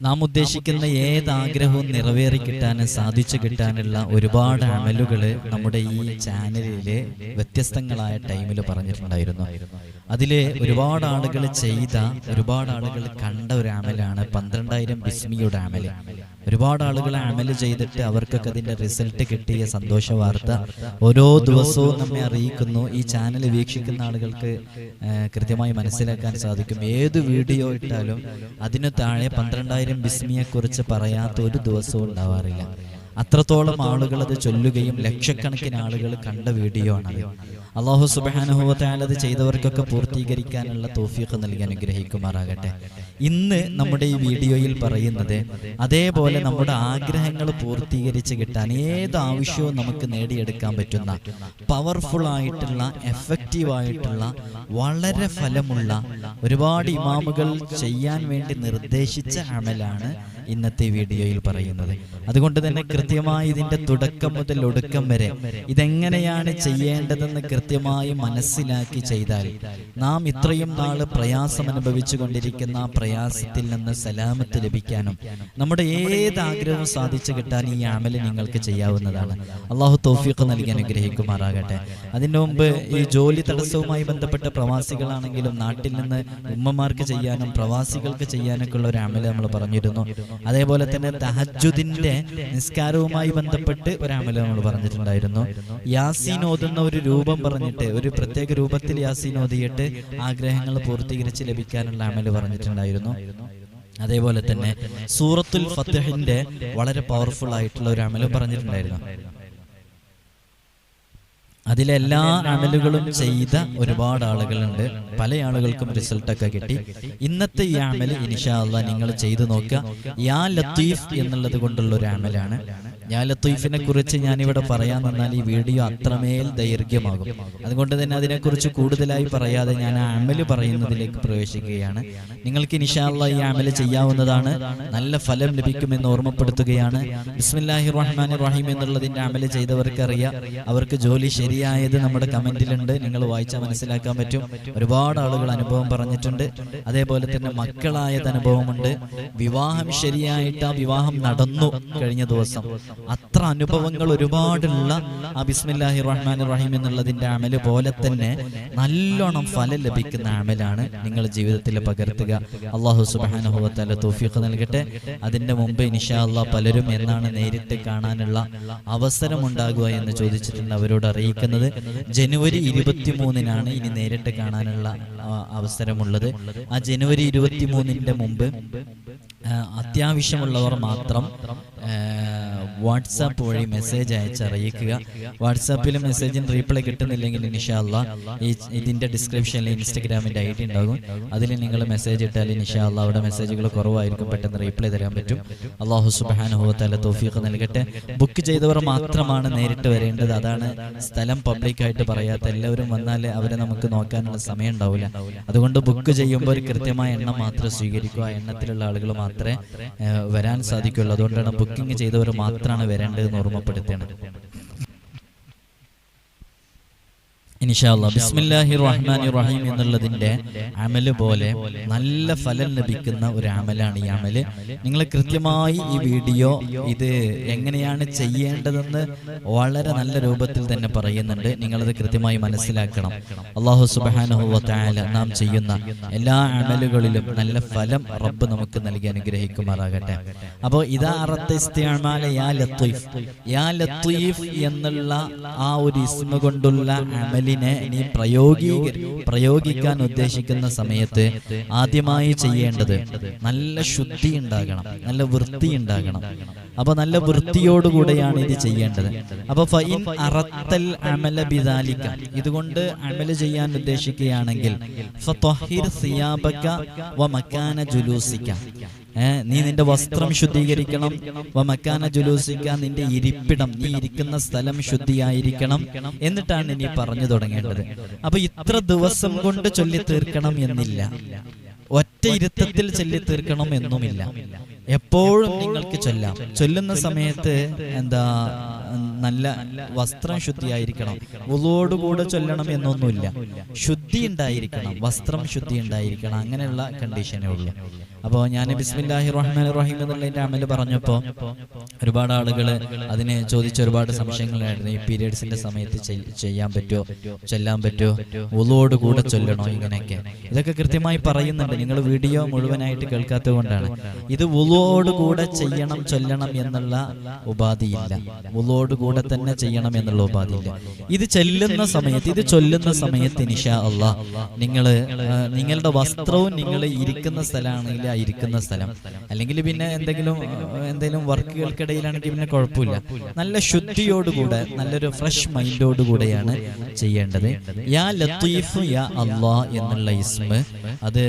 നാം ഉദ്ദേശിക്കുന്ന ഏത് ആഗ്രഹവും നിറവേറി കിട്ടാനും സാധിച്ചു കിട്ടാനുള്ള ഒരുപാട് അമലുകൾ നമ്മുടെ ഈ ചാനലിലെ വ്യത്യസ്തങ്ങളായ ടൈമിൽ പറഞ്ഞിട്ടുണ്ടായിരുന്നു. അതിൽ ഒരുപാട് ആളുകൾ ചെയ്ത ഒരുപാട് ആളുകൾ കണ്ട ഒരു അമലാണ് പന്ത്രണ്ടായിരം ബിസ്മിയുടെ അമൽ. ഒരുപാട് ആളുകൾ അമൽ ചെയ്തിട്ട് അവർക്കൊക്കെ അതിന്റെ റിസൾട്ട് കിട്ടിയ സന്തോഷ വാർത്ത ഓരോ ദിവസവും നമ്മെ അറിയിക്കുന്നു. ഈ ചാനൽ വീക്ഷിക്കുന്ന ആളുകൾക്ക് കൃത്യമായി മനസ്സിലാക്കാൻ സാധിക്കും. ഏത് വീഡിയോ ഇട്ടാലും അതിനു താഴെ പന്ത്രണ്ടായിരം ബിസ്മിയെ കുറിച്ച് പറയാത്ത ഒരു ദിവസവും ഉണ്ടാവാറില്ല. അത്രത്തോളം ആളുകൾ അത് ചൊല്ലുകയും ലക്ഷക്കണക്കിന് ആളുകൾ കണ്ട വീഡിയോ ആണ് അള്ളാഹു സുബാനുഭവത്താൽ അത് ചെയ്തവർക്കൊക്കെ പൂർത്തീകരിക്കാനുള്ള തോഫിയൊക്കെ നൽകി അനുഗ്രഹിക്കുമാറാകട്ടെ. ഇന്ന് നമ്മുടെ ഈ വീഡിയോയിൽ പറയുന്നത് അതേപോലെ നമ്മുടെ ആഗ്രഹങ്ങൾ പൂർത്തീകരിച്ച് കിട്ടാൻ ഏത് ആവശ്യവും നമുക്ക് നേടിയെടുക്കാൻ പറ്റുന്ന പവർഫുൾ ആയിട്ടുള്ള എഫക്റ്റീവ് ആയിട്ടുള്ള വളരെ ഫലമുള്ള ഒരുപാട് ഇമാമുകൾ ചെയ്യാൻ വേണ്ടി നിർദ്ദേശിച്ച അമലാണ് ഇന്നത്തെ വീഡിയോയിൽ പറയുന്നത്. അതുകൊണ്ട് തന്നെ കൃത്യമായി ഇതിന്റെ തുടക്കം മുതൽ ഒടുക്കം വരെ ഇതെങ്ങനെയാണ് ചെയ്യേണ്ടതെന്ന് കൃത്യമായി മനസ്സിലാക്കി ചെയ്താൽ നാം ഇത്രയും നാൾ പ്രയാസം അനുഭവിച്ചു കൊണ്ടിരിക്കുന്ന ആ പ്രയാസത്തിൽ നിന്ന് സലാമത്ത് ലഭിക്കാനും നമ്മുടെ ഏത് ആഗ്രഹവും സാധിച്ചു കിട്ടാൻ ഈ അമൽ നിങ്ങൾക്ക് ചെയ്യാവുന്നതാണ്. അള്ളാഹു തൗഫീഖ് നൽകി അനുഗ്രഹിക്കുമാറാകട്ടെ. അതിനു മുമ്പ് ഈ ജോലി തടസ്സവുമായി ബന്ധപ്പെട്ട പ്രവാസികളാണെങ്കിലും നാട്ടിൽ നിന്ന് ഉമ്മമാർക്ക് ചെയ്യാനും പ്രവാസികൾക്ക് ചെയ്യാനൊക്കെ ഉള്ള ഒരു അമല നമ്മൾ പറഞ്ഞിരുന്നു. അതേപോലെ തന്നെ തഹജുദിന്റെ നിസ്കാരവുമായി ബന്ധപ്പെട്ട് ഒരു അമല നമ്മൾ പറഞ്ഞിട്ടുണ്ടായിരുന്നു. യാസീൻ ഓതുന്ന ഒരു രൂപം പറഞ്ഞിട്ട് ഒരു പ്രത്യേക രൂപത്തിൽ യാസീൻ ഓതിയിട്ട് ആഗ്രഹങ്ങൾ പൂർത്തീകരിച്ച് ലഭിക്കാനുള്ള അമൽ പറഞ്ഞിട്ടുണ്ടായിരുന്നു. അതേപോലെ തന്നെ സൂറത്തുൽ ഫത്തഹിന്റെ വളരെ പവർഫുൾ ആയിട്ടുള്ള ഒരു അമലും പറഞ്ഞിട്ടുണ്ടായിരുന്നു. അതിലെല്ലാ അമലുകളും ചെയ്ത ഒരുപാട് ആളുകളുണ്ട്. പല ആളുകൾക്കും റിസൾട്ടൊക്കെ കിട്ടി. ഇന്നത്തെ ഈ അമൽ ഇനിഷാ നിങ്ങൾ ചെയ്തു നോക്കുക. യാ ലത്തീഫ് എന്നുള്ളത് കൊണ്ടുള്ള ഒരു അമലാണ്. യാ ലത്തീഫിനെ കുറിച്ച് ഞാനിവിടെ പറയാൻ വന്നാൽ ഈ വീഡിയോ അത്രമേൽ ദൈർഘ്യമാകും. അതുകൊണ്ട് തന്നെ അതിനെക്കുറിച്ച് കൂടുതലായി പറയാതെ ഞാൻ ആ അമൽ പറയുന്നതിലേക്ക് പ്രവേശിക്കുകയാണ്. നിങ്ങൾക്ക് നിഷാള്ള ഈ അമൽ ചെയ്യാവുന്നതാണ്. നല്ല ഫലം ലഭിക്കുമെന്ന് ഓർമ്മപ്പെടുത്തുകയാണ്. ബിസ്മില്ലാഹി റഹ്മാൻ റഹീം എന്നുള്ളതിന്റെ അമൽ ചെയ്തവർക്ക് അറിയാം. അവർക്ക് ജോലി ശരിയായത് നമ്മുടെ കമന്റിലുണ്ട് നിങ്ങൾ വായിച്ചാൽ മനസ്സിലാക്കാൻ പറ്റും. ഒരുപാട് ആളുകൾ അനുഭവം പറഞ്ഞിട്ടുണ്ട്. അതേപോലെ തന്നെ മക്കളായത് അനുഭവമുണ്ട്. വിവാഹം ശരിയായിട്ട് ആ വിവാഹം നടന്നു കഴിഞ്ഞ ദിവസം അത്ര അനുഭവങ്ങൾ ഒരുപാടുള്ള ആ ബിസ്മില്ലാഹി റഹ്മാൻ റഹീം എന്നുള്ളതിന്റെ അമൽ പോലെ തന്നെ നല്ലോണം ഫലം ലഭിക്കുന്ന അമലാണ് നിങ്ങൾ ജീവിതത്തിൽ പകർത്തുക. അള്ളാഹു സുബാനുഭവത്താല തോഫീഖ് നൽകട്ടെ. അതിന്റെ മുമ്പ് ഇൻഷാ പലരും എന്നാണ് നേരിട്ട് കാണാനുള്ള അവസരം ഉണ്ടാകുക എന്ന് ചോദിച്ചിട്ടുണ്ട് അവരോട് അറിയിക്കുന്നത്. ജനുവരി ഇരുപത്തിമൂന്നിനാണ് ഇനി നേരിട്ട് കാണാനുള്ള അവസരമുള്ളത്. ആ ജനുവരി ഇരുപത്തിമൂന്നിന്റെ മുമ്പ് ആ, അത്യാവശ്യമുള്ളവർ മാത്രം വാട്സാപ്പ് വഴി മെസ്സേജ് അയച്ചറിയിക്കുക വാട്സാപ്പിൽ മെസ്സേജിന് റീപ്ലൈ കിട്ടുന്നില്ലെങ്കിൽ ഇൻഷാല്ല ഈ ഇതിന്റെ ഡിസ്ക്രിപ്ഷനിൽ ഇൻസ്റ്റഗ്രാമിന്റെ ഐ ഡി ഉണ്ടാകും. അതിൽ നിങ്ങൾ മെസ്സേജ് ഇട്ടാൽ ഇൻഷാല്ല അവിടെ മെസ്സേജുകൾ കുറവായിരിക്കും. പെട്ടെന്ന് റീപ്ലൈ തരാൻ പറ്റും. അള്ളാഹു സുബാനുഭവത്താല തോഫീഖ് നൽകട്ടെ. ബുക്ക് ചെയ്തവർ മാത്രമാണ് നേരിട്ട് വരേണ്ടത്. അതാണ് സ്ഥലം പബ്ലിക്കായിട്ട് പറയാത്ത എല്ലാവരും വന്നാൽ അവരെ നമുക്ക് നോക്കാനുള്ള സമയം ഉണ്ടാവില്ല. അതുകൊണ്ട് ബുക്ക് ചെയ്യുമ്പോൾ ഒരു കൃത്യമായ എണ്ണം മാത്രം സ്വീകരിക്കുക. എണ്ണത്തിലുള്ള ആളുകൾ മാത്രമേ വരാൻ സാധിക്കുള്ളൂ അതുകൊണ്ടാണ് ബുക്കിംഗ് ചെയ്തവർ മാത്രമാണ് വരേണ്ടതെന്ന് ഓർമ്മപ്പെടുത്തേണ്ടത് ഇൻഷാല്ലാ ബിസ്മില്ലാഹി റഹ്മാൻ റഹീം എന്നുള്ളതിന്റെ അമൽ പോലെ നല്ല ഫലം ലഭിക്കുന്ന ഒരു അമലാണ് ഈ അമൽ. നിങ്ങൾ കൃത്യമായി ഈ വീഡിയോ ഇത് എങ്ങനെയാണ് ചെയ്യേണ്ടതെന്ന് വളരെ നല്ല രൂപത്തിൽ തന്നെ പറയുന്നുണ്ട്. നിങ്ങളത് കൃത്യമായി മനസ്സിലാക്കണം. അള്ളാഹു സുബാനുഹുല നാം ചെയ്യുന്ന എല്ലാ അമലുകളിലും നല്ല ഫലം റബ്ബ് നമുക്ക് നൽകി അനുഗ്രഹിക്കുമാറാകട്ടെ. അപ്പോൾ ഇതാ യാ ലത്തീഫ്. യാ ലത്തീഫ് എന്നുള്ള ആ ഒരു ഇസ്മ കൊണ്ടുള്ള അമലിനെ നീ പ്രയോഗീ പ്രയോഗിക്കാൻ ഉദ്ദേശിക്കുന്ന സമയത്ത് ആദ്യമായി ചെയ്യേണ്ടത് നല്ല ശുദ്ധി ഉണ്ടാകണം നല്ല വൃത്തി ഉണ്ടാകണം. അപ്പൊ നല്ല വൃത്തിയോടുകൂടെയാണ് ഇത് ചെയ്യേണ്ടത്. അപ്പൊ ഫൈൻ അറത്തൽ അമല ബിദാലിക്ക ഇതുകൊണ്ട് അമല ചെയ്യാൻ ഉദ്ദേശിക്കുകയാണെങ്കിൽ ഫത്വഹിർ സിയാബക വ മക്കാന ജുലൂസിക. ഏ, നീ നിന്റെ വസ്ത്രം ശുദ്ധീകരിക്കണം. വമക്കാന മക്കാന ജുലൂസിക്ക നിന്റെ ഇരിപ്പിടം നീ ഇരിക്കുന്ന സ്ഥലം ശുദ്ധിയായിരിക്കണം. എന്നിട്ടാണ് നീ പറഞ്ഞു തുടങ്ങേണ്ടത്. അപ്പൊ ഇത്ര ദിവസം കൊണ്ട് ചൊല്ലി തീർക്കണം എന്നില്ല. ഒറ്റ ഇരുത്തത്തിൽ ചൊല്ലി തീർക്കണം എന്നുമില്ല. എപ്പോഴും നിങ്ങൾക്ക് ചൊല്ലാം. ചൊല്ലുന്ന സമയത്ത് എന്താ നല്ല വസ്ത്രം ശുദ്ധിയായിരിക്കണം. ഉളുവോടുകൂടെ ചൊല്ലണം എന്നൊന്നുമില്ല. ശുദ്ധി ഉണ്ടായിരിക്കണം. വസ്ത്രം ശുദ്ധി ഉണ്ടായിരിക്കണം. അങ്ങനെയുള്ള കണ്ടീഷനേ ഉള്ളൂ. അപ്പോൾ ഞാൻ ബിസ്മില്ലാഹി റഹ്മാൻ റഹീം എന്നുള്ളതിന്റെ അമൽ പറഞ്ഞപ്പോൾ ഒരുപാട് ആളുകൾ അതിനെ ചോദിച്ച ഒരുപാട് സംശയങ്ങളായിരുന്നു. ഈ പീരീഡ്സിന്റെ സമയത്ത് ചെയ്യാൻ പറ്റുമോ? ചൊല്ലാൻ പറ്റുമോ? ഉളോട് കൂടെ ചൊല്ലണോ ഇങ്ങനെയൊക്കെ? ഇതൊക്കെ കൃത്യമായി പറയുന്നുണ്ട്. നിങ്ങൾ വീഡിയോ മുഴുവനായിട്ട് കേൾക്കാത്തത് കൊണ്ടാണ്. ഇത് ഉളോട് കൂടെ ചെയ്യണം ചൊല്ലണം എന്നുള്ള ഉപാധിയില്ല. കൂടെ തന്നെ ചെയ്യണം എന്നുള്ള ഉപാധിയില്ല. ഇത് ചെല്ലുന്ന സമയത്ത് ഇത് ചൊല്ലുന്ന സമയത്ത് നിഷാ അള്ളാ നിങ്ങൾ നിങ്ങളുടെ വസ്ത്രവും നിങ്ങൾ ഇരിക്കുന്ന സ്ഥലമാണെങ്കിൽ ആ ഇരിക്കുന്ന സ്ഥലം. അല്ലെങ്കിൽ പിന്നെ എന്തെങ്കിലും എന്തെങ്കിലും വർക്കുകൾക്കിടയിലാണെങ്കിൽ പിന്നെ കുഴപ്പമില്ല. നല്ല ശുദ്ധിയോടുകൂടെ നല്ലൊരു ഫ്രഷ് മൈൻഡോടുകൂടെയാണ് ചെയ്യേണ്ടത്. യാ ലത്തീഫ് യാ അള്ളാ എന്നുള്ള ഇസ്മ അത്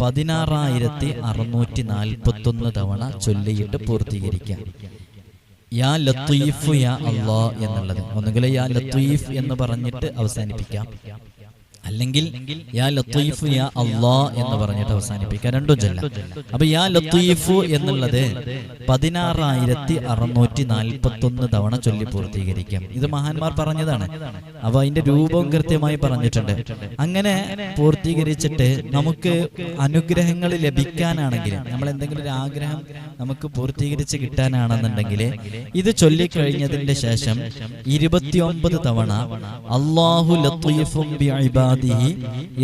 പതിനാറായിരത്തി അറുന്നൂറ്റി നാൽപ്പത്തി ഒന്ന് തവണ ചൊല്ലിയിട്ട് പൂർത്തീകരിക്കാം. യാ ലത്തീഫ് യാ അള്ളാ എന്നുള്ളത്. ഒന്നുകിൽ യാ ലത്തീഫ് എന്ന് പറഞ്ഞിട്ട് അവസാനിപ്പിക്കാം. അല്ലെങ്കിൽ യാ ലത്തീഫ് യാ അള്ളാ എന്ന് പറഞ്ഞിട്ട് അവസാനിപ്പിക്കുക രണ്ടും ചൊല്ലാം. അപ്പൊ യാ ലത്തീഫു എന്നുള്ളത് പതിനാറായിരത്തി അറുന്നൂറ്റി നാൽപ്പത്തി ഒന്ന് തവണ ചൊല്ലി പൂർത്തീകരിക്കാം. ഇത് മഹാന്മാർ പറഞ്ഞതാണ്. അപ്പൊ അതിന്റെ രൂപവും കൃത്യമായി പറഞ്ഞിട്ടുണ്ട്. അങ്ങനെ പൂർത്തീകരിച്ചിട്ട് നമുക്ക് അനുഗ്രഹങ്ങൾ ലഭിക്കാനാണെങ്കിൽ നമ്മൾ എന്തെങ്കിലും ഒരു ആഗ്രഹം നമുക്ക് പൂർത്തീകരിച്ച് കിട്ടാനാണെന്നുണ്ടെങ്കിൽ ഇത് ചൊല്ലിക്കഴിഞ്ഞതിന്റെ ശേഷം ഇരുപത്തിയൊമ്പത് തവണ അള്ളാഹു ലത്തീഫും ബിഇബാദിഹി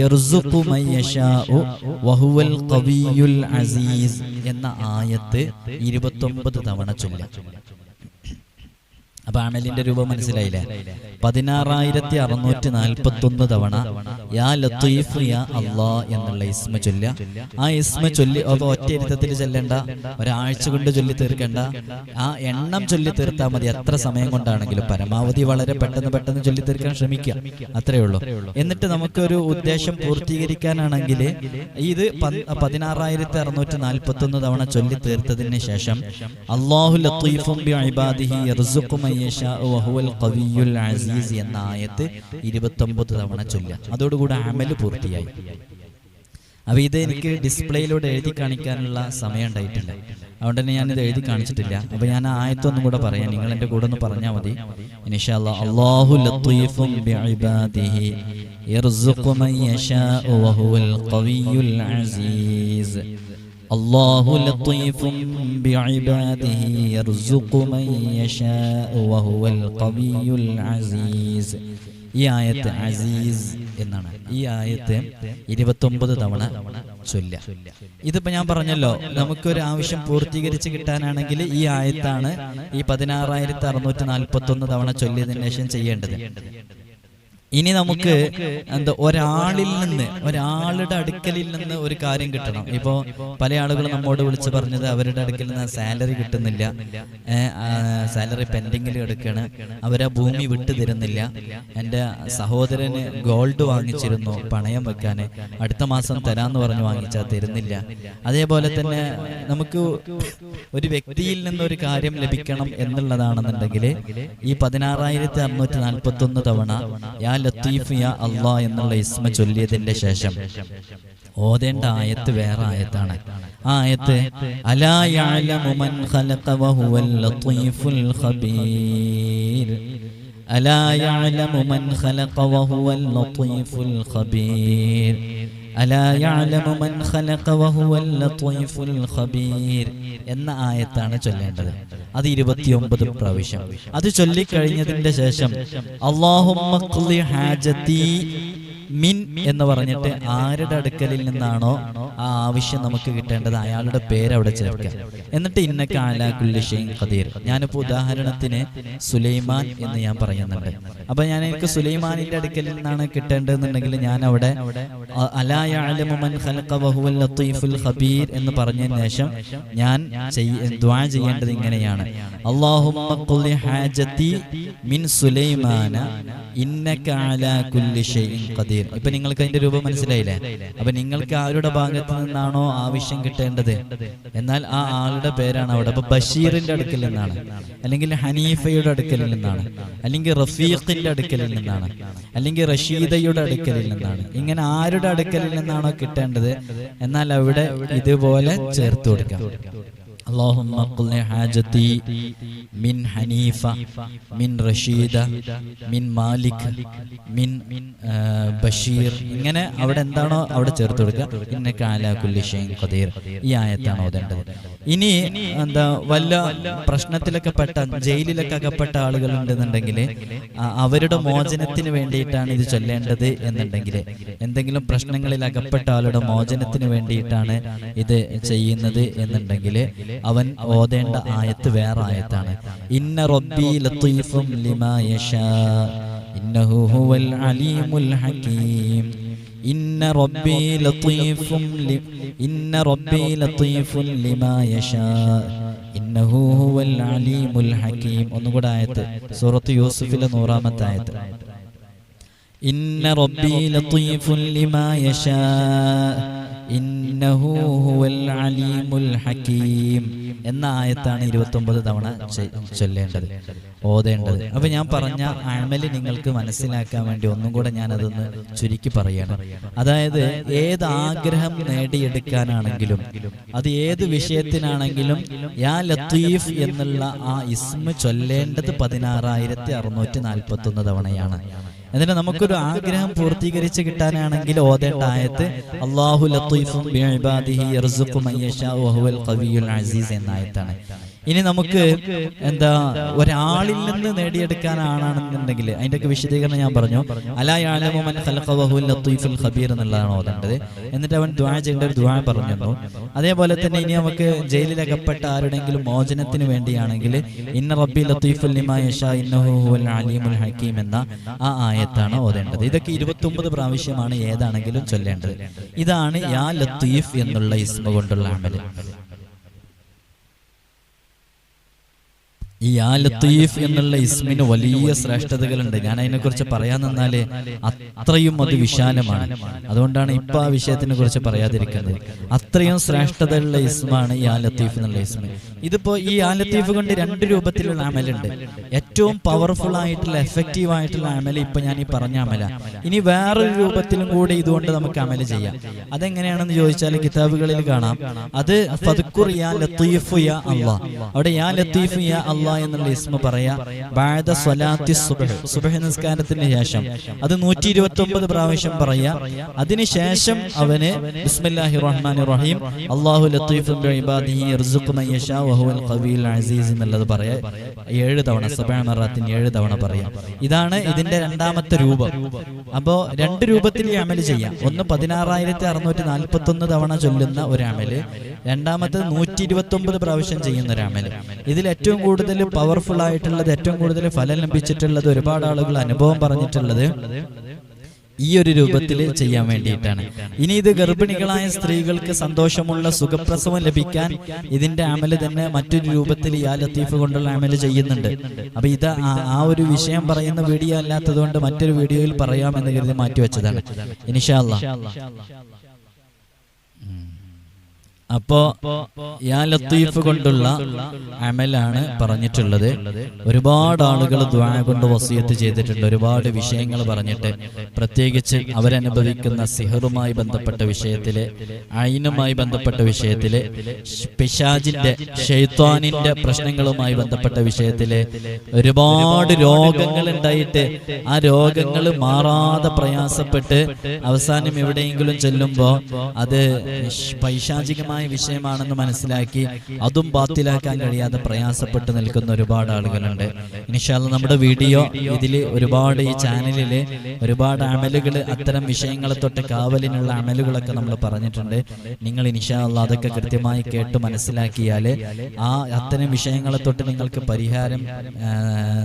യർസുഖു മയ്യശാഉ യശാഉ വഹുവൽ ഖവിയുൽ അസീസ് എന്ന ആയത്ത് ഇരുപത്തൊമ്പത് തവണ ചൊല്ലാം. അപ്പൊ അമലിന്റെ രൂപം മനസ്സിലായില്ലേ പതിനാറായിരത്തി അറുന്നൂറ്റി നാൽപ്പത്തി ഒന്ന് തവണ യാ ലത്തീഫ് യാ അള്ളാ എന്നുള്ള ഇസ്മ ചൊല്ല ആ ഇസ്മ ചൊല്ലി അത് ഒറ്റ ഇരുത്തത്തിൽ ചെല്ലണ്ട. ഒരാഴ്ച കൊണ്ട് ചൊല്ലി തീർക്കണ്ട. ആ എണ്ണം ചൊല്ലി തീർത്താൽ മതി. എത്ര സമയം കൊണ്ടാണെങ്കിലും പരമാവധി വളരെ പെട്ടെന്ന് പെട്ടെന്ന് ചൊല്ലി തീർക്കാൻ ശ്രമിക്കുക. അത്രേ ഉള്ളൂ. എന്നിട്ട് നമുക്കൊരു ഉദ്ദേശം പൂർത്തീകരിക്കാനാണെങ്കിൽ ഇത് പതിനാറായിരത്തി അറുന്നൂറ്റി നാൽപ്പത്തി ഒന്ന് തവണ ചൊല്ലി തീർത്തതിന് ശേഷം അള്ളാഹു ലത്തീഫും അസീസ് എന്ന ആയത്ത് ഇരുപത്തൊമ്പത് തവണ ചൊല്ലുക. അതോടുകൂടെ അമൽ പൂർത്തിയായി. അപ്പൊ ഇത് എനിക്ക് ഡിസ്പ്ലേയിലൂടെ എഴുതി കാണിക്കാനുള്ള സമയം ഉണ്ടായിട്ടില്ല. അതുകൊണ്ട് തന്നെ ഇത് എഴുതി കാണിച്ചിട്ടില്ല. അപ്പൊ ഞാൻ ആയത്തൊന്നും കൂടെ പറയാം. നിങ്ങൾ എന്റെ കൂടെ ഒന്ന് പറഞ്ഞാൽ മതി. അല്ലാ അള്ളാഹു ലത്തീഫും ബിഇബാദിഹി യർസുഖു മൻ യശാഉ വഹുവൽ ഖവിയ്യുൽ അസീസ്. ഈ ആയത്ത് അസീസ് എന്നാണ്. ഈ ആയത്ത് ഇരുപത്തൊമ്പത് തവണ ചൊല്ല ഇതിപ്പോ ഞാൻ പറഞ്ഞല്ലോ നമുക്കൊരു ആവശ്യം പൂർത്തീകരിച്ച് കിട്ടാനാണെങ്കിൽ ഈ ആയത്താണ് ഈ പതിനാറായിരത്തി അറുന്നൂറ്റി നാൽപ്പത്തി ഒന്ന് തവണ ചൊല്ലിയതിനു ശേഷം ചെയ്യേണ്ടത്. ഇനി നമുക്ക് എന്താ ഒരാളിൽ നിന്ന് ഒരാളുടെ അടുക്കലിൽ നിന്ന് ഒരു കാര്യം കിട്ടണം. ഇപ്പോ പല ആളുകളും നമ്മോട് വിളിച്ച് പറഞ്ഞത് അവരുടെ അടുക്കൽ നിന്ന് സാലറി കിട്ടുന്നില്ല. സാലറി പെൻഡിങ്ങിൽ എടുക്കാണ് അവരാ ഭൂമി വിട്ടു തരുന്നില്ല എന്റെ സഹോദരന് ഗോൾഡ് വാങ്ങിച്ചിരുന്നു. പണയം വെക്കാന് അടുത്ത മാസം തരാന്ന് പറഞ്ഞ് വാങ്ങിച്ചാൽ തരുന്നില്ല. അതേപോലെ തന്നെ നമുക്ക് ഒരു വ്യക്തിയിൽ നിന്ന് ഒരു കാര്യം ലഭിക്കണം എന്നുള്ളതാണെന്നുണ്ടെങ്കിൽ ഈ പതിനാറായിരത്തി അറുന്നൂറ്റി നാൽപ്പത്തി ഒന്ന് തവണ യാ ലത്തീഫ് യാ അള്ളാ എന്നുള്ള ഇസ്മ ചൊല്ലിയതിന്റെ ശേഷം ഓതേണ്ട ആയത്ത് വേറെ ആയത്താണ്. ആ ആയത്ത് അലാ യഅലമു മൻ ഖലഖ വഹുവൽ ലത്തീഫുൽ ഖബീർ. അലാ യഅലമു മൻ ഖലഖ വഹുവൽ ലത്തീഫുൽ ഖബീർ എന്ന ആയത്താണ് ചൊല്ലേണ്ടത്. അത് ഇരുപത്തിയൊമ്പത് പ്രാവശ്യം. അത് ചൊല്ലിക്കഴിഞ്ഞതിന്റെ ശേഷം അള്ളാഹുമ്മ ഹാജതി മിൻ എന്ന് പറഞ്ഞിട്ട് ആരുടെ അടുക്കലിൽ നിന്നാണോ ആ ആവശ്യം നമുക്ക് കിട്ടേണ്ടത്? അയാളുടെ പേര് അവിടെ ചേർക്കുക. എന്നിട്ട് ഇന്ന കാലാകുല്ലിഷയും ഖദീർ. ഞാനിപ്പോ ഉദാഹരണത്തിന് സുലൈമാൻ എന്ന് ഞാൻ പറയുന്നുണ്ട്. അപ്പൊ ഞാൻ എനിക്ക് സുലൈമാനിന്റെ അടുക്കലിൽ നിന്നാണ് കിട്ടേണ്ടതെന്നുണ്ടെങ്കിൽ ഞാൻ അവിടെ ഖബീർ എന്ന് പറഞ്ഞതിന് ശേഷം ഞാൻ ചെയ്യേണ്ടത് ഇങ്ങനെയാണ്. ഹാജതി മിൻ സുലൈമാന ഇന്നക അലാ കുല്ലി ഷൈഇൻ ഖദീർ ഇപ്പൊ നിങ്ങൾക്ക് അതിന്റെ രൂപം മനസ്സിലായില്ലേ? അപ്പൊ നിങ്ങൾക്ക് ആരുടെ ഭാഗത്ത് നിന്നാണോ ആവശ്യം കിട്ടേണ്ടത്? എന്നാൽ ആ ആളുടെ പേരാണ് അവിടെ. അപ്പൊ ബഷീറിന്റെ അടുക്കൽ നിന്നാണ്. അല്ലെങ്കിൽ ഹനീഫയുടെ അടുക്കലിൽ നിന്നാണ്. അല്ലെങ്കിൽ റഫീഖിന്റെ അടുക്കലിൽ നിന്നാണ്. അല്ലെങ്കിൽ റഷീദയുടെ അടുക്കലിൽ നിന്നാണ്. ഇങ്ങനെ ആരുടെ അടുക്കലിൽ നിന്നാണോ കിട്ടേണ്ടത്? എന്നാൽ അവിടെ ഇതുപോലെ ചേർത്ത് കൊടുക്കാം. اللهم قل حاجتي മിൻ ഹനീഫ മിൻ റഷീദ മിൻ മാലിക് മിൻ ആ, ബഷീർ ഇങ്ങനെ അവിടെ എന്താണോ അവിടെ ചേർത്ത് കൊടുക്കുക ഇന്ന കാലാകുല്ലി ഷെയ്ൻ ഖദീർ ഈ ആയത്താണ് ഓതേണ്ടത് ഇനി എന്താ വല്ല പ്രശ്നത്തിലൊക്കെ പെട്ട ജയിലിലൊക്കെ അകപ്പെട്ട ആളുകൾ ഉണ്ടെന്നുണ്ടെങ്കിൽ അവരുടെ മോചനത്തിന് വേണ്ടിയിട്ടാണ് ഇത് ചൊല്ലേണ്ടത് എന്നുണ്ടെങ്കിൽ എന്തെങ്കിലും പ്രശ്നങ്ങളിൽ അകപ്പെട്ട ആളുടെ മോചനത്തിന് വേണ്ടിയിട്ടാണ് ഇത് ചെയ്യുന്നത് എന്നുണ്ടെങ്കിൽ അവൻ ഓതേണ്ട ആയത്ത് വേറെ ആയത്താണ്. ഇന്ന റബ്ബി ലത്തീഫും ലിമാ യശാ ഇന്നഹു ഹുവൽ അലീമുൽ ഹകീം ഇന്ന റബ്ബി ലത്തീഫും ഇന്ന റബ്ബി ലത്തീഫുൻ ലിമാ യശാ ഇന്നഹു ഹുവൽ അലീമുൽ ഹകീം ഒന്നുകൂടെ ആയത്ത് സൂറത്ത് യൂസുഫിലെ നൂറാമത്തെ ആയത്ത്. ഇന്ന റബ്ബി ലത്തീഫുൻ ലിമാ യശാ എന്ന ആയത്താണ് ഇരുപത്തി ഒമ്പത് തവണ ചൊല്ലേണ്ടത് ഓതേണ്ടത്. അപ്പൊ ഞാൻ പറഞ്ഞ അമൽ നിങ്ങൾക്ക് മനസ്സിലാക്കാൻ വേണ്ടി ഒന്നും കൂടെ ഞാൻ അതൊന്ന് ചുരുക്കി പറയണം. അതായത് ഏത് ആഗ്രഹം നേടിയെടുക്കാനാണെങ്കിലും അത് ഏത് വിഷയത്തിനാണെങ്കിലും യാ ലത്തീഫ് എന്നുള്ള ആ ഇസ്മ ചൊല്ലേണ്ടത് പതിനാറായിരത്തി അറുന്നൂറ്റി നാൽപ്പത്തി ഒന്ന് തവണയാണ്. എന്നിട്ട് നമുക്കൊരു ആഗ്രഹം പൂർത്തീകരിച്ച് കിട്ടാനാണെങ്കിൽ ഓതേണ്ട ആയത്ത് അള്ളാഹു ലത്തീഫും ബിഇബാദിഹി യർസുഖു മൻ യശാഉ വഹുവൽ ഖവിയുൽ അസീസ് എന്ന ആയത്താണ്. ഇനി നമുക്ക് എന്താ ഒരാളിൽ നിന്ന് നേടിയെടുക്കാനാണെന്നുണ്ടെങ്കിൽ അതിന്റെയൊക്കെ വിശദീകരണം ഞാൻ പറഞ്ഞു. അലായാലും ഖബീർ എന്നുള്ളതാണ് ഓതേണ്ടത്. എന്നിട്ട് അവൻ ദ്വാ ചെയ്യേണ്ട ഒരു ദ്വാ പറഞ്ഞു അതേപോലെ തന്നെ ഇനി നമുക്ക് ജയിലിലകപ്പെട്ട ആരുടെങ്കിലും മോചനത്തിന് വേണ്ടിയാണെങ്കിൽ ഇന്ന റബ്ബി ലത്തീഫുൽ അലീമുൽ ഹകീം എന്ന ആ ആയത്താണ് ഓതേണ്ടത്. ഇതൊക്കെ ഇരുപത്തി ഒമ്പത് പ്രാവശ്യമാണ് ഏതാണെങ്കിലും ചൊല്ലേണ്ടത്. ഇതാണ് യാ ലത്തീഫ് എന്നുള്ള ഇസ്മ കൊണ്ടുള്ള അമൽ. ഈ ആ ലത്തീഫ് എന്നുള്ള ഇസ്മിന് വലിയ ശ്രേഷ്ഠതകളുണ്ട്. ഞാൻ അതിനെക്കുറിച്ച് പറയാൻ നിന്നാൽ അത്രയും അത് വിശാലമാണ് അതുകൊണ്ടാണ് ഇപ്പൊ ആ വിഷയത്തിനെ കുറിച്ച് പറയാതിരിക്കുന്നത്. അത്രയും ശ്രേഷ്ഠതയുള്ള ഇസ്മാണ് ഈ ആ ലത്തീഫ് എന്നുള്ള ഇസ്മ ഇതിപ്പോ ഈ ആ ലത്തീഫ് കൊണ്ട് രണ്ട് രൂപത്തിലുള്ള അമലുണ്ട്. ഏറ്റവും പവർഫുൾ ആയിട്ടുള്ള എഫക്റ്റീവ് ആയിട്ടുള്ള അമൽ ഇപ്പൊ ഞാൻ ഈ പറഞ്ഞ അമല. ഇനി വേറൊരു രൂപത്തിലും കൂടി ഇതുകൊണ്ട് നമുക്ക് അമല ചെയ്യാം. അതെങ്ങനെയാണെന്ന് ചോദിച്ചാൽ കിതാബുകളിൽ കാണാം. അത് ഫദ്കുർ യാ ലത്തീഫ് യാ അള്ളാ. അവിടെ യാ ലത്തീഫ് യാ അള്ളാ എന്നുള്ള ഇസ്മ പറയാ ശേഷം. അത് നൂറ്റി ഇരുപത്തി ഒമ്പത് പ്രാവശ്യം പറയാ. അതിനുശേഷം അവന് എന്നുള്ളത് പറയാ. ഏഴ് തവണ മറാത്തിൻ ഏഴ് തവണ പറയാം. ഇതാണ് ഇതിന്റെ രണ്ടാമത്തെ രൂപം. അപ്പോ രണ്ട് രൂപത്തിൽ അമൽ ചെയ്യാം. ഒന്ന് പതിനാറായിരത്തി അറുന്നൂറ്റി നാൽപ്പത്തി ഒന്ന് തവണ ചൊല്ലുന്ന ഒരു അമൽ രണ്ടാമത്തെ നൂറ്റി ഇരുപത്തി ഒമ്പത് പ്രാവശ്യം ചെയ്യുന്ന ഒരു അമൽ ഇതിൽ ഏറ്റവും കൂടുതൽ പവർഫുൾ ആയിട്ടുള്ളത് ഏറ്റവും കൂടുതൽ ഫലം ലഭിച്ചിട്ടുള്ളത് ഒരുപാട് ആളുകൾ അനുഭവം പറഞ്ഞിട്ടുള്ളത് ഈ ഒരു രൂപത്തിൽ ചെയ്യാൻ വേണ്ടിയിട്ടാണ്. ഇനി ഇത് ഗർഭിണികളായ സ്ത്രീകൾക്ക് സന്തോഷമുള്ള സുഖപ്രസവം ലഭിക്കാൻ ഇതിന്റെ അമൽ തന്നെ മറ്റൊരു രൂപത്തിൽ യാ ലത്തീഫ് കൊണ്ടുള്ള അമൽ ചെയ്യുന്നുണ്ട്. അപ്പൊ ഇത് ആ- ആ ഒരു വിഷയം പറയുന്ന വീഡിയോ അല്ലാത്തതുകൊണ്ട് മറ്റൊരു വീഡിയോയിൽ പറയാമെന്ന് കരുതി മാറ്റിവെച്ചതാണ്. ഇനിഷാല്ല അപ്പോ യാ ലത്തീഫ് കൊണ്ടുള്ള അമലാണ് പറഞ്ഞിട്ടുള്ളത്. ഒരുപാട് ആളുകൾ ദ്വാ കൊണ്ട് വസിയത്ത് ചെയ്തിട്ടുണ്ട്. ഒരുപാട് വിഷയങ്ങൾ പറഞ്ഞിട്ട് പ്രത്യേകിച്ച് അവരനുഭവിക്കുന്ന സിഹറുമായി ബന്ധപ്പെട്ട വിഷയത്തിൽ അയിനുമായി ബന്ധപ്പെട്ട വിഷയത്തിൽ പിശാജിന്റെ ഷെയ്ത്താനിന്റെ പ്രശ്നങ്ങളുമായി ബന്ധപ്പെട്ട വിഷയത്തിൽ ഒരുപാട് രോഗങ്ങൾ ഉണ്ടായിട്ട് ആ രോഗങ്ങൾ മാറാതെ പ്രയാസപ്പെട്ട് അവസാനം എവിടെയെങ്കിലും ചെല്ലുമ്പോ അത് ഷ് പൈശാചികമായ വിഷയമാണെന്ന് മനസ്സിലാക്കി അതും ബാത്തിലാക്കാൻ കഴിയാതെ പ്രയാസപ്പെട്ട് നിൽക്കുന്ന ഒരുപാട് ആളുകളുണ്ട്. ഇനിഷാൽ നമ്മുടെ വീഡിയോ ഇതിൽ ഒരുപാട് ഈ ചാനലിൽ ഒരുപാട് അമലുകൾ അത്തരം വിഷയങ്ങളെ തൊട്ട് കാവലിനുള്ള അമലുകളൊക്കെ നമ്മൾ പറഞ്ഞിട്ടുണ്ട്. നിങ്ങൾ ഇനിഷാല്ല അതൊക്കെ കൃത്യമായി കേട്ട് മനസ്സിലാക്കിയാൽ ആ അത്തരം വിഷയങ്ങളെ തൊട്ട് നിങ്ങൾക്ക് പരിഹാരം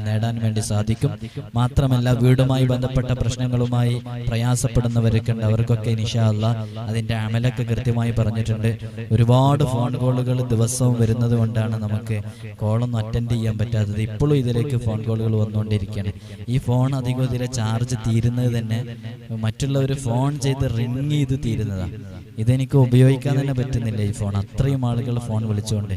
നേടാൻ വേണ്ടി സാധിക്കും. മാത്രമല്ല വീടുമായി ബന്ധപ്പെട്ട പ്രശ്നങ്ങളുമായി പ്രയാസപ്പെടുന്നവരൊക്കെ ഉണ്ട്. അവർക്കൊക്കെ നിഷാല്ല അതിന്റെ അമലൊക്കെ കൃത്യമായി പറഞ്ഞിട്ടുണ്ട്. ഒരുപാട് ഫോൺ കോളുകൾ ദിവസവും വരുന്നത് കൊണ്ടാണ് നമുക്ക് കോളൊന്നും അറ്റൻഡ് ചെയ്യാൻ പറ്റാത്തത്. ഇപ്പോഴും ഇതിലേക്ക് ഫോൺ കോളുകൾ വന്നുകൊണ്ടിരിക്കുകയാണ്. ഈ ഫോൺ അധികം ഇതിലെ ചാർജ് തീരുന്നത് തന്നെ മറ്റുള്ളവർ ഫോൺ ചെയ്ത് റിങ് ചെയ്ത് തീരുന്നതാണ് ഇതെനിക്ക് ഉപയോഗിക്കാൻ തന്നെ പറ്റുന്നില്ല ഈ ഫോൺ അത്രയും ആളുകൾ ഫോൺ വിളിച്ചുകൊണ്ട്.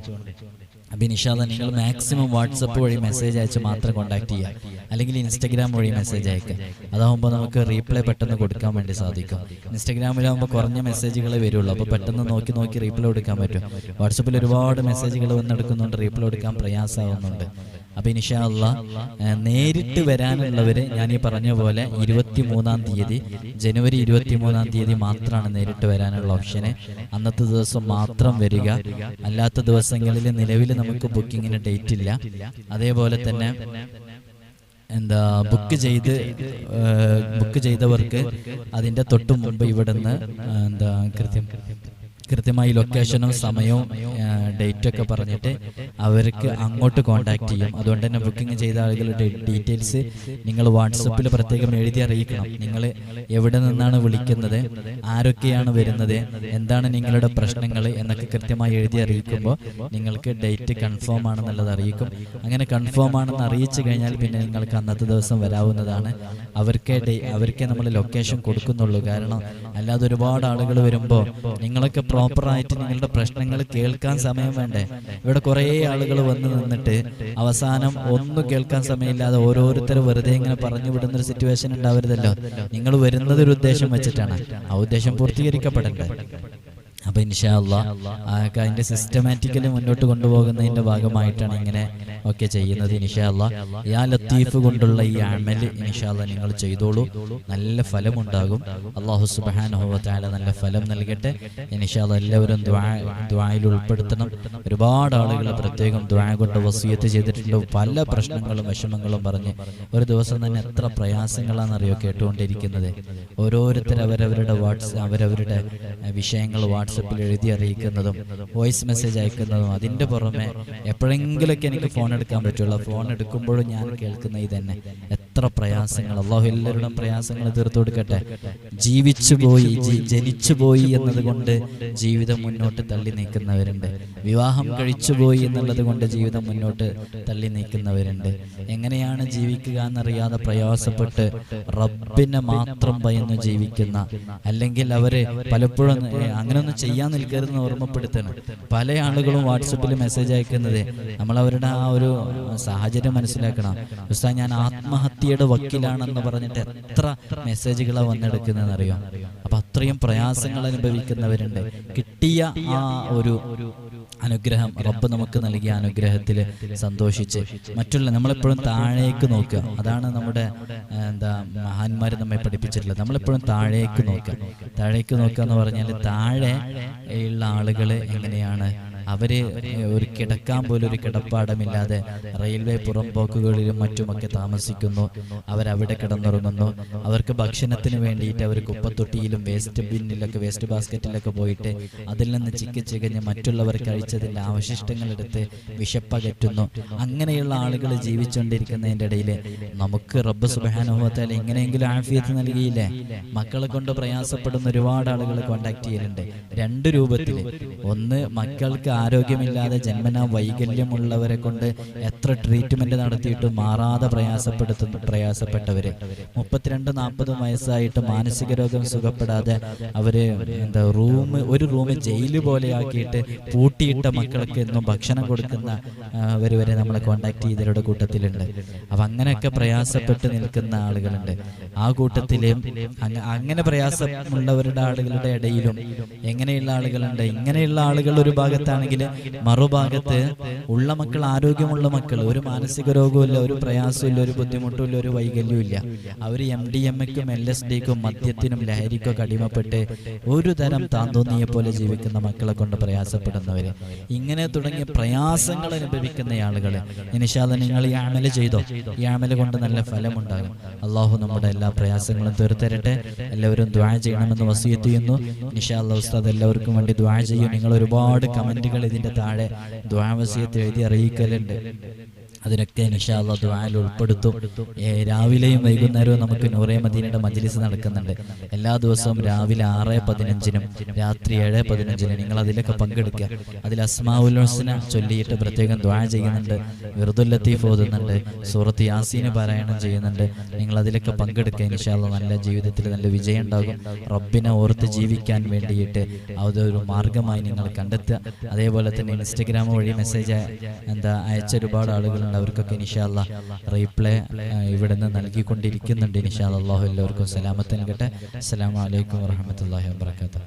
അപ്പം ഇനിഷാല്ല നിങ്ങൾ മാക്സിമം വാട്സപ്പ് വഴി മെസ്സേജ് അയച്ച് മാത്രം കോൺടാക്ട് ചെയ്യുക. അല്ലെങ്കിൽ ഇൻസ്റ്റഗ്രാം വഴി മെസ്സേജ് അയക്കുക. അതാകുമ്പോൾ നമുക്ക് റീപ്ലൈ പെട്ടെന്ന് കൊടുക്കാൻ വേണ്ടി സാധിക്കും. ഇൻസ്റ്റഗ്രാമിലാകുമ്പോൾ കുറഞ്ഞ മെസ്സേജുകളെ വരുള്ളൂ. അപ്പോൾ പെട്ടെന്ന് നോക്കി നോക്കി റീപ്ലൈ കൊടുക്കാൻ പറ്റും. വാട്സപ്പിൽ ഒരുപാട് മെസ്സേജുകൾ വന്നെടുക്കുന്നുണ്ട്. റീപ്ലൈ കൊടുക്കാൻ പ്രയാസമാവുന്നുണ്ട് അപ്പൊ ഇൻഷാല്ല നേരിട്ട് വരാനുള്ളവരെ ഞാൻ ഈ പറഞ്ഞ പോലെ ഇരുപത്തി മൂന്നാം തീയതി ജനുവരി ഇരുപത്തി മൂന്നാം തീയതി മാത്രമാണ് നേരിട്ട് വരാനുള്ള ഓപ്ഷന്. അന്നത്തെ ദിവസം മാത്രം വരിക. അല്ലാത്ത ദിവസങ്ങളിൽ നിലവിൽ നമുക്ക് ബുക്കിങ്ങിന് ഡേറ്റ് ഇല്ല. അതേപോലെ തന്നെ എന്താ ബുക്ക് ചെയ്ത് ബുക്ക് ചെയ്തവർക്ക് അതിന്റെ തൊട്ട് മുമ്പ് ഇവിടുന്ന് എന്താ കൃത്യം കൃത്യമായി ലൊക്കേഷനും സമയവും ഡേറ്റും ഒക്കെ പറഞ്ഞിട്ട് അവർക്ക് അങ്ങോട്ട് കോണ്ടാക്ട് ചെയ്യും. അതുകൊണ്ട് തന്നെ ബുക്കിംഗ് ചെയ്ത ആളുകളുടെ ഡീറ്റെയിൽസ് നിങ്ങൾ വാട്സപ്പിൽ പ്രത്യേകം എഴുതി അറിയിക്കണം. നിങ്ങൾ എവിടെ നിന്നാണ് വിളിക്കുന്നത് ആരൊക്കെയാണ് വരുന്നത് എന്താണ് നിങ്ങളുടെ പ്രശ്നങ്ങൾ എന്നൊക്കെ കൃത്യമായി എഴുതി അറിയിക്കുമ്പോൾ നിങ്ങൾക്ക് ഡേറ്റ് കൺഫേം ആണെന്നുള്ളത് അറിയിക്കും. അങ്ങനെ കൺഫേം ആണെന്ന് അറിയിച്ചു കഴിഞ്ഞാൽ പിന്നെ നിങ്ങൾക്ക് അന്നത്തെ ദിവസം വരാവുന്നതാണ്. അവർക്ക് അവർക്ക് നമ്മൾ ലൊക്കേഷൻ കൊടുക്കുന്നുള്ളൂ. കാരണം അല്ലാതെ ഒരുപാട് ആളുകൾ വരുമ്പോൾ നിങ്ങളൊക്കെ പ്രോപ്പറായിട്ട് നിങ്ങളുടെ പ്രശ്നങ്ങൾ കേൾക്കാൻ സമയം വേണ്ടേ? ഇവിടെ കുറേ ആളുകൾ വന്ന് നിന്നിട്ട് അവസാനം ഒന്നും കേൾക്കാൻ സമയമില്ലാതെ ഓരോരുത്തർ വെറുതെ ഇങ്ങനെ പറഞ്ഞു വിടുന്ന ഒരു സിറ്റുവേഷൻ ഉണ്ടാവരുതല്ലോ. നിങ്ങൾ വരുന്നത് ഒരു ഉദ്ദേശം വെച്ചിട്ടാണ്. ആ ഉദ്ദേശം പൂർത്തീകരിക്കപ്പെടണ്ടേ അപ്പൊ ഇൻഷാല്ല അതിന്റെ സിസ്റ്റമാറ്റിക്കലി മുന്നോട്ട് കൊണ്ടുപോകുന്നതിന്റെ ഭാഗമായിട്ടാണ് ഇങ്ങനെ ഒക്കെ ചെയ്യുന്നത് ഇൻഷാല്ല യാ ലത്തീഫ് കൊണ്ടുള്ള ഈ അമൽ ഇൻഷാല്ല നിങ്ങൾ ചെയ്തോളൂ. നല്ല ഫലം ഫലമുണ്ടാകും അള്ളാഹു സുബാനുഭവത്താല നല്ല ഫലം നൽകട്ടെ. ഇൻഷാല്ല എല്ലാവരും ദ്വായിൽ ഉൾപ്പെടുത്തണം. ഒരുപാട് ആളുകൾ പ്രത്യേകം ദ്വാ കൊണ്ട് വസീയത്ത് ചെയ്തിട്ടുണ്ട്. പല പ്രശ്നങ്ങളും വിഷമങ്ങളും പറഞ്ഞ് ഒരു ദിവസം തന്നെ എത്ര പ്രയാസങ്ങളാണെന്നറിയോ കേട്ടുകൊണ്ടിരിക്കുന്നത്. ഓരോരുത്തർ അവരവരുടെ വാട്സ് അവരവരുടെ വിഷയങ്ങൾ വാട്സപ്പിൽ എഴുതി അറിയിക്കുന്നതും വോയിസ് മെസ്സേജ് അയക്കുന്നതും അതിന്റെ പുറമെ എപ്പോഴെങ്കിലൊക്കെ എനിക്ക് ഫോൺ എടുക്കാൻ പറ്റുള്ളൂ. ഫോൺ എടുക്കുമ്പോഴും ഞാൻ കേൾക്കുന്ന ഇതന്നെ. എത്ര പ്രയാസങ്ങൾ? അള്ളാഹു എല്ലാവരുടെയും പ്രയാസങ്ങൾ തീർത്തു കൊടുക്കട്ടെ. ജീവിച്ചു പോയി ജനിച്ചു പോയി എന്നതുകൊണ്ട് ജീവിതം മുന്നോട്ട് തള്ളി നീക്കുന്നവരുണ്ട്. വിവാഹം കഴിച്ചു പോയി എന്നുള്ളത് കൊണ്ട് ജീവിതം മുന്നോട്ട് തള്ളി നീക്കുന്നവരുണ്ട്. എങ്ങനെയാണ് ജീവിക്കുക എന്നറിയാതെ പ്രയാസപ്പെട്ട് റബ്ബിനെ മാത്രം ഭയന്ന് ജീവിക്കുന്ന അല്ലെങ്കിൽ അവർ പലപ്പോഴും അങ്ങനെയൊന്നും ചെയ്യാൻ നിൽക്കരുതെന്ന് ഓർമ്മപ്പെടുത്തണം. പല ആളുകളും വാട്സപ്പിൽ മെസ്സേജ് അയക്കുന്നത് നമ്മൾ അവരുടെ ആ ഒരു സാഹചര്യം മനസ്സിലാക്കണം. ഉസ്താ ഞാൻ ആത്മഹത്യയുടെ വക്കീലാണെന്ന് പറഞ്ഞിട്ട് എത്ര മെസ്സേജുകളാണ് വന്നെടുക്കുന്നതെന്ന് അറിയാം അപ്പൊ അത്രയും പ്രയാസങ്ങൾ അനുഭവിക്കുന്നവരുണ്ട്. കിട്ടിയ ആ ഒരു അനുഗ്രഹം റബ്ബ് നമുക്ക് നൽകിയ അനുഗ്രഹത്തിൽ സന്തോഷിച്ച് മറ്റുള്ള നമ്മളെപ്പോഴും താഴേക്ക് നോക്കുക. അതാണ് നമ്മുടെ എന്താ മഹാന്മാർ നമ്മെ പഠിപ്പിച്ചിട്ടുള്ളത്. നമ്മളെപ്പോഴും താഴേക്ക് നോക്കുക. താഴേക്ക് നോക്കുക എന്ന് പറഞ്ഞാൽ താഴെ ഉള്ള ആളുകൾ എങ്ങനെയാണ് അവർ ഒരു കിടക്കാൻ പോലും ഒരു കിടപ്പാടമില്ലാതെ റെയിൽവേ പുറംപോക്കുകളിലും മറ്റുമൊക്കെ താമസിക്കുന്നു. അവരവിടെ കിടന്നുറങ്ങുന്നു. അവർക്ക് ഭക്ഷണത്തിന് വേണ്ടിയിട്ട് അവർ കുപ്പത്തൊട്ടിയിലും വേസ്റ്റ് ബിന്നിലൊക്കെ വേസ്റ്റ് ബാസ്ക്കറ്റിലൊക്കെ പോയിട്ട് അതിൽ നിന്ന് ചിക്കി ചികഞ്ഞ് മറ്റുള്ളവർ കഴിച്ചതിന്റെ അവശിഷ്ടങ്ങൾ എടുത്ത് വിശപ്പകറ്റുന്നു. അങ്ങനെയുള്ള ആളുകൾ ജീവിച്ചുകൊണ്ടിരിക്കുന്നതിന്റെ ഇടയിൽ നമുക്ക് റബ്ബ് സുബാനുഭവത്താൽ എങ്ങനെയെങ്കിലും ആഫിയത്ത് നൽകിയില്ലേ? മക്കളെ കൊണ്ട് പ്രയാസപ്പെടുന്ന ഒരുപാട് ആളുകൾ കോണ്ടാക്ട് ചെയ്യലുണ്ട്. രണ്ട് രൂപത്തിൽ. ഒന്ന് മക്കൾക്ക് ആരോഗ്യമില്ലാതെ ജന്മന വൈകല്യമുള്ളവരെ കൊണ്ട് എത്ര ട്രീറ്റ്മെന്റ് നടത്തിയിട്ട് മാറാതെ പ്രയാസപ്പെടുത്തുന്നു പ്രയാസപ്പെട്ടവര്. മുപ്പത്തിരണ്ട് നാൽപ്പത് വയസ്സായിട്ട് മാനസിക രോഗം സുഖപ്പെടാതെ അവർ എന്താ റൂം ഒരു റൂം ജയിൽ പോലെയാക്കിയിട്ട് പൂട്ടിയിട്ട മക്കൾക്ക് എന്നും ഭക്ഷണം കൊടുക്കുന്ന അവർ വരെ നമ്മളെ കോണ്ടാക്ട് ചെയ്തവരുടെ കൂട്ടത്തിലുണ്ട്. അപ്പൊ അങ്ങനെയൊക്കെ പ്രയാസപ്പെട്ട് നിൽക്കുന്ന ആളുകളുണ്ട്. ആ കൂട്ടത്തിലും അങ്ങനെ പ്രയാസമുള്ളവരുടെ ആളുകളുടെ ഇടയിലും എങ്ങനെയുള്ള ആളുകളുണ്ട്? ഇങ്ങനെയുള്ള ആളുകൾ ഒരു ഭാഗത്താണെങ്കിൽ മറുഭാഗത്ത് ഉള്ള മക്കൾ ആരോഗ്യമുള്ള മക്കൾ ഒരു മാനസിക രോഗമില്ല ഒരു പ്രയാസമില്ല ഒരു ബുദ്ധിമുട്ടുമില്ല ഒരു വൈകല്യവും ഇല്ല അവർ എം ഡി എം എക്കും എൽ എസ് ഡിക്കും മദ്യത്തിനും ലഹരിക്കും അടിമപ്പെട്ട് ഒരു തരം താന്തോന്നിയെ പോലെ ജീവിക്കുന്ന മക്കളെ കൊണ്ട് പ്രയാസപ്പെടുന്നവർ ഇങ്ങനെ തുടങ്ങിയ പ്രയാസങ്ങൾ അനുഭവിക്കുന്ന ആളുകൾ ഇനിഷാദ നിങ്ങൾ ഈ ആമല ചെയ്തോ? ഈ ആമല കൊണ്ട് നല്ല ഫലമുണ്ടാകും. അള്ളാഹു നമ്മുടെ എല്ലാ പ്രയാസങ്ങളും തീർത്തരട്ടെ. എല്ലാവരും ദ്വാ ചെയ്യണമെന്ന് വസീത്ത് ചെയ്യുന്നു. നിഷാദ് ഉസ്താദ് എല്ലാവർക്കും വേണ്ടി ദ്വാ ചെയ്യും. നിങ്ങൾ ഒരുപാട് കമന്റുകൾ ഇതിന്റെ താഴെ ദ്വാ വസീത്ത് എഴുതി അറിയിക്കലുണ്ട് അതിനൊക്കെ നിഷാള്ള ദ്വാൽ ഉൾപ്പെടുത്തും. രാവിലെയും വൈകുന്നേരവും നമുക്ക് നൂറേ മദീനയുടെ മജ്ലിസ് നടക്കുന്നുണ്ട്. എല്ലാ ദിവസവും രാവിലെ ആറ് പതിനഞ്ചിനും രാത്രി ഏഴ് പതിനഞ്ചിനും നിങ്ങൾ അതിലൊക്കെ പങ്കെടുക്കുക. അതിൽ അസ്മാവുൽ ഹുസ്ന ചൊല്ലിയിട്ട് പ്രത്യേകം ദ്വാ ചെയ്യുന്നുണ്ട്. വിറുദുൽ ഓതുന്നുണ്ട്. സൂറത്ത് യാസീന് പാരായണം ചെയ്യുന്നുണ്ട്. നിങ്ങൾ അതിലൊക്കെ പങ്കെടുക്കുക. നിഷാള്ള നല്ല ജീവിതത്തിൽ നല്ല വിജയം ഉണ്ടാകും. റബ്ബിനെ ഓർത്ത് ജീവിക്കാൻ വേണ്ടിയിട്ട് അതൊരു മാർഗമായി നിങ്ങൾ കണ്ടെത്തുക. അതേപോലെ തന്നെ ഇൻസ്റ്റഗ്രാം വഴി മെസ്സേജ് എന്താ അയച്ച ഒരുപാട് ആളുകൾ അവർക്കൊക്കെ നിഷാല്ല റീപ്ലേ ഇവിടെ നിന്ന് നൽകിക്കൊണ്ടിരിക്കുന്നുണ്ട് നിഷാല്ല അള്ളാഹു എല്ലാവർക്കും സലാമത്ത് നൽകട്ടെ. അസ്സാം വലൈക്കും വാഹമത്തല്ലാഹി വാബർക്കാത്തു